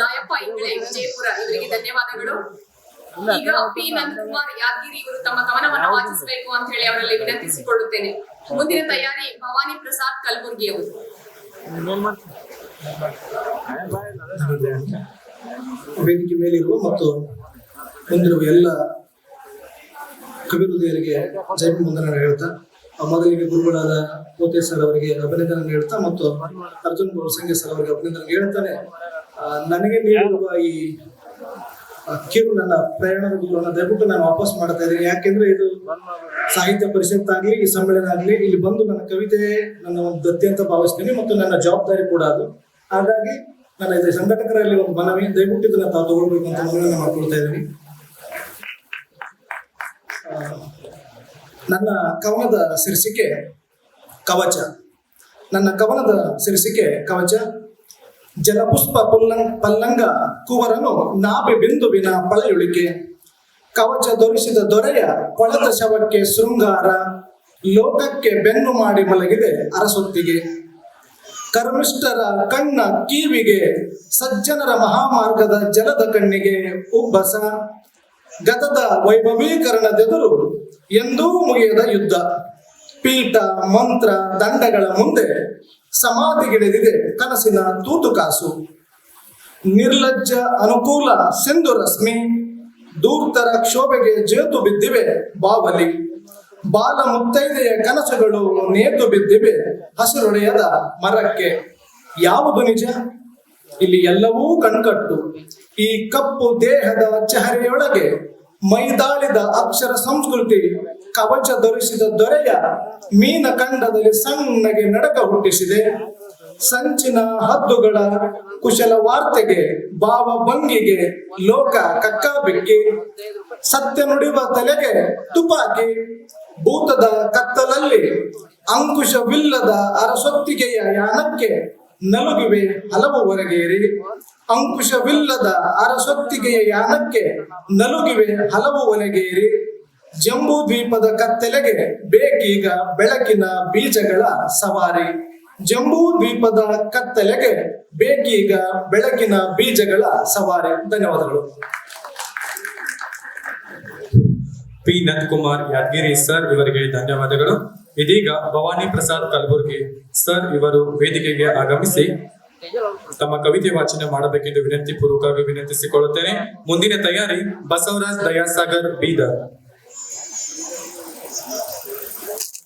ಲಾಯಪ್ಪ ಇಂಗ್ಳೆ ವಿಜಯಪುರ. ಇವರಿಗೆ ಧನ್ಯವಾದಗಳು. ಈಗ ಪಿ ನಂದಕುಮಾರ್ ಯಾದಗಿರಿ ಇವರು ತಮ್ಮ ಕವನವನ್ನು ವಾಚಿಸಬೇಕು ಅಂತ ಹೇಳಿ ಅವರಲ್ಲಿ ವಿನಂತಿಸಿಕೊಳ್ಳುತ್ತೇನೆ. ಮುಂದಿನ ತಯಾರಿ ಭವಾನಿ ಪ್ರಸಾದ್ ಕಲಬುರ್ಗಿ ಅವರು. ವೇದಿಕೆ ಮೇಲಿರುವ ಮತ್ತು ಮುಂದಿರುವ ಎಲ್ಲ ಕವಿಹೃದಯರಿಗೆ ಜೈಪಿ ಮುಂದನ ಹೇಳ್ತಾ ಮೊದಲಿಗೆ ಗುರುಗಳಾದ ಕೋತೆ ಸರ್ ಅವರಿಗೆ ಅಭಿನಂದನೆ ಹೇಳ್ತಾ ಮತ್ತು ಅರ್ಜುನ್ ಬಹುಸಂಖ್ಯ ಸರ್ ಅವರಿಗೆ ಅಭಿನಂದನೆ ಹೇಳ್ತಾನೆ. ನನಗೆ ನೀಡಿರುವ ಈ ಕಿರು ನನ್ನ ಪ್ರಯಾಣದ ಗುರುಗಳನ್ನ ದಯವಿಟ್ಟು ನಾನು ವಾಪಸ್ ಮಾಡ್ತಾ ಇದ್ದೀನಿ. ಯಾಕೆಂದ್ರೆ ಇದು ಸಾಹಿತ್ಯ ಪರಿಷತ್ ಆಗ್ಲಿ, ಈ ಸಮ್ಮೇಳನ ಆಗಲಿ, ಇಲ್ಲಿ ಬಂದು ನನ್ನ ಕವಿತೆ, ನನ್ನ ಒಂದು ದತ್ತಿ ಅಂತ ಭಾವಿಸ್ತೀನಿ ಮತ್ತು ನನ್ನ ಜವಾಬ್ದಾರಿ ಕೂಡ ಅದು. ಹಾಗಾಗಿ ನನ್ನ ಇದು ಸಂಘಟಕರಲ್ಲಿ ಒಂದು ಮನವಿ, ದಯವಿಟ್ಟು ಇದನ್ನ ತಾವು ತಗೊಳ್ಬೇಕು ಅಂತ ಮಾಡ್ಕೊಳ್ತಾ ಇದ್ದೀನಿ. ನನ್ನ ಕವನದ ಶೀರ್ಷಿಕೆ ಕವಚ. ನನ್ನ ಕವನದ ಶೀರ್ಷಿಕೆ ಕವಚ. ಜಲಪುಷ್ಪ ಪುಲ್ಲಂಗ್ ಪಲ್ಲಂಗ ಕುವರನು ನಾಭಿ ಬಿಂದುವಿನ ಪಳೆಯುಳಿಕೆ. ಕವಚ ದೊರಿಸಿದ ದೊರೆಯ ಕೊಳದ ಶವಕ್ಕೆ ಶೃಂಗಾರ. ಲೋಕಕ್ಕೆ ಬೆನ್ನು ಮಾಡಿ ಮಲಗಿದೆ ಅರಸೊತ್ತಿಗೆ. ಕರ್ಮಿಷ್ಠರ ಕಣ್ಣ ಕಿವಿಗೆ, ಸಜ್ಜನರ ಮಹಾಮಾರ್ಗದ ಜಲದ ಕಣ್ಣಿಗೆ ಉಬ್ಬಸ. ಗತದ ವೈಭವೀಕರಣದೆದುರು ಎಂದೂ ಮುಗಿಯದ ಯುದ್ಧ. ಪೀಠ, ಮಂತ್ರ, ದಂಡಗಳ ಮುಂದೆ ಸಮಾಧಿಗಿಳಿದಿದೆ ಕನಸಿನ ತೂತುಕಾಸು ನಿರ್ಲಜ್ಜ, ಅನುಕೂಲ ಸಿಂಧು ರಶ್ಮಿ ದೂರ್ತರ ಕ್ಷೋಭೆಗೆ ಜೇತು ಬಿದ್ದಿವೆ ಬಾವಲಿ. ಬಾಲ ಮುತ್ತೈದೆಯ ಕನಸುಗಳು ನೇತು ಬಿದ್ದಿವೆ ಹಸಿರೊಡೆಯದ ಮರಕ್ಕೆ. ಯಾವುದು ನಿಜ? ಇಲ್ಲಿ ಎಲ್ಲವೂ ಕಣ್ಕಟ್ಟು. ಈ ಕಪ್ಪು ದೇಹದ ಚಹರೆಯೊಳಗೆ ಮೈದಾಳಿದ ಅಕ್ಷರ ಸಂಸ್ಕೃತಿ, ಕವಚ ಧರಿಸಿದ ದೊರೆಯ ಮೀನ ಖಂಡದಲ್ಲಿ ಸಣ್ಣಗೆ ನಡಕ ಹುಟ್ಟಿಸಿದೆ. ಸಂಚಿನ ಹದ್ದುಗಳ ಕುಶಲ ವಾರ್ತೆಗೆ, ಭಾವ ಭಂಗಿಗೆ ಲೋಕ ಕಕ್ಕ ಬೆಕ್ಕಿ ಸತ್ಯ ನುಡಿವ ತಲೆಗೆ ತುಪಾಕಿ, ಭೂತದ ಕತ್ತಲಲ್ಲಿ ಅಂಕುಶವಿಲ್ಲದ ಅರಸೊತ್ತಿಗೆಯ ಯಾನಕ್ಕೆ ನಲುಗಿವೆ ಹಲವು ಹೊರಗೇರಿ. ಅಂಕುಶವಿಲ್ಲದ ಅರಸೊತ್ತಿಗೆಯ ಯಾನಕ್ಕೆ ನಲುಗಿವೆ ಹಲವು ಒಲಗೇರಿ. ಜಂಬೂ ದ್ವೀಪದ ಕತ್ತಲೆಗೆ ಬೇಕೀಗ ಬೆಳಕಿನ ಬೀಜಗಳ ಸವಾರಿ. ಜಂಬೂ ದ್ವೀಪದ ಕತ್ತಲೆಗೆ ಬೇಕೀಗ ಬೆಳಕಿನ ಬೀಜಗಳ ಸವಾರಿ. ಧನ್ಯವಾದಗಳು. ಪಿ. ನಂದಕುಮಾರ್ ಯಾದಗಿರಿ ಸರ್, ಇವರಿಗೆ ಧನ್ಯವಾದಗಳು. ಇದೀಗ ಭವಾನಿ ಪ್ರಸಾದ್ ಕಲಬುರ್ಗಿ ಸರ್ ಇವರು ವೇದಿಕೆಗೆ ಆಗಮಿಸಿ ತಮ್ಮ ಕವಿತೆ ವಾಚನ ಮಾಡಬೇಕೆಂದು ವಿನಂತಿ ಪೂರ್ವಕವಾಗಿ ವಿನಂತಿಸಿಕೊಳ್ಳುತ್ತೇನೆ. ಮುಂದಿನ ತಯಾರಿ ಬಸವರಾಜ್ ದಯಾಸಾಗರ್ ಬೀದರ್.